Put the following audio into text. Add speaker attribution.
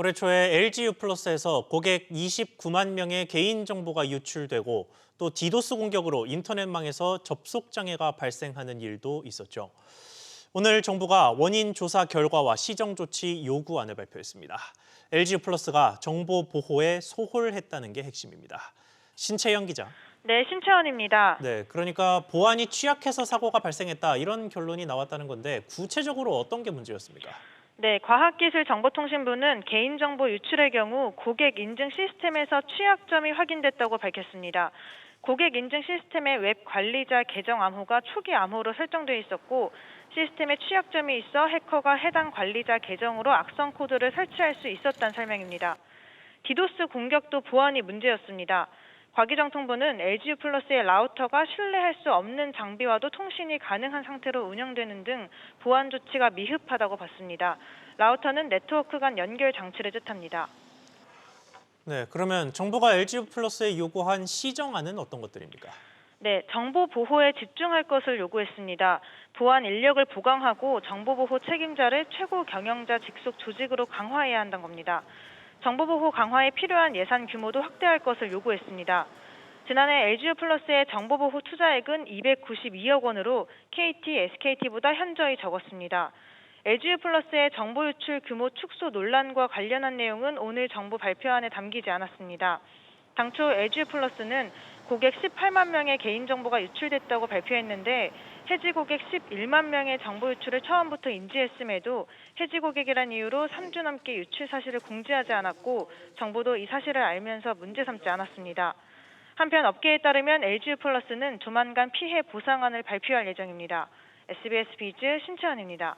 Speaker 1: 올해 초에 LGU 플러스에서 고객 29만 명의 개인 정보가 유출되고 또 디도스 공격으로 인터넷망에서 접속 장애가 발생하는 일도 있었죠. 오늘 정부가 원인 조사 결과와 시정 조치 요구안을 발표했습니다. LGU 플러스가 정보 보호에 소홀했다는 게 핵심입니다. 신채영 기자.
Speaker 2: 네, 신채원입니다.
Speaker 1: 네, 그러니까 보안이 취약해서 사고가 발생했다 이런 결론이 나왔다는 건데 구체적으로 어떤 게 문제였습니까?
Speaker 2: 네, 과학기술정보통신부는 개인정보 유출의 경우 고객 인증 시스템에서 취약점이 확인됐다고 밝혔습니다. 고객 인증 시스템의 웹 관리자 계정 암호가 초기 암호로 설정돼 있었고 시스템에 취약점이 있어 해커가 해당 관리자 계정으로 악성 코드를 설치할 수 있었다는 설명입니다. 디도스 공격도 보안이 문제였습니다. 과기정통부는 LGU 플러스의 라우터가 신뢰할 수 없는 장비와도 통신이 가능한 상태로 운영되는 등 보안 조치가 미흡하다고 봤습니다. 라우터는 네트워크 간 연결 장치를 뜻합니다.
Speaker 1: 네, 그러면 정부가 LGU 플러스에 요구한 시정안은 어떤 것들입니까?
Speaker 2: 네, 정보 보호에 집중할 것을 요구했습니다. 보안 인력을 보강하고 정보 보호 책임자를 최고 경영자 직속 조직으로 강화해야 한다는 겁니다. 정보 보호 강화에 필요한 예산 규모도 확대할 것을 요구했습니다. 지난해 LGU 플러스의 정보 보호 투자액은 292억 원으로 KT, SKT보다 현저히 적었습니다. LGU 플러스의 정보 유출 규모 축소 논란과 관련한 내용은 오늘 정부 발표안에 담기지 않았습니다. 당초 LGU 플러스는 고객 18만 명의 개인정보가 유출됐다고 발표했는데 해지 고객 11만 명의 정보 유출을 처음부터 인지했음에도 해지 고객이란 이유로 3주 넘게 유출 사실을 공지하지 않았고 정부도 이 사실을 알면서 문제 삼지 않았습니다. 한편 업계에 따르면 LGU 플러스는 조만간 피해 보상안을 발표할 예정입니다. SBS 비즈 신채원입니다.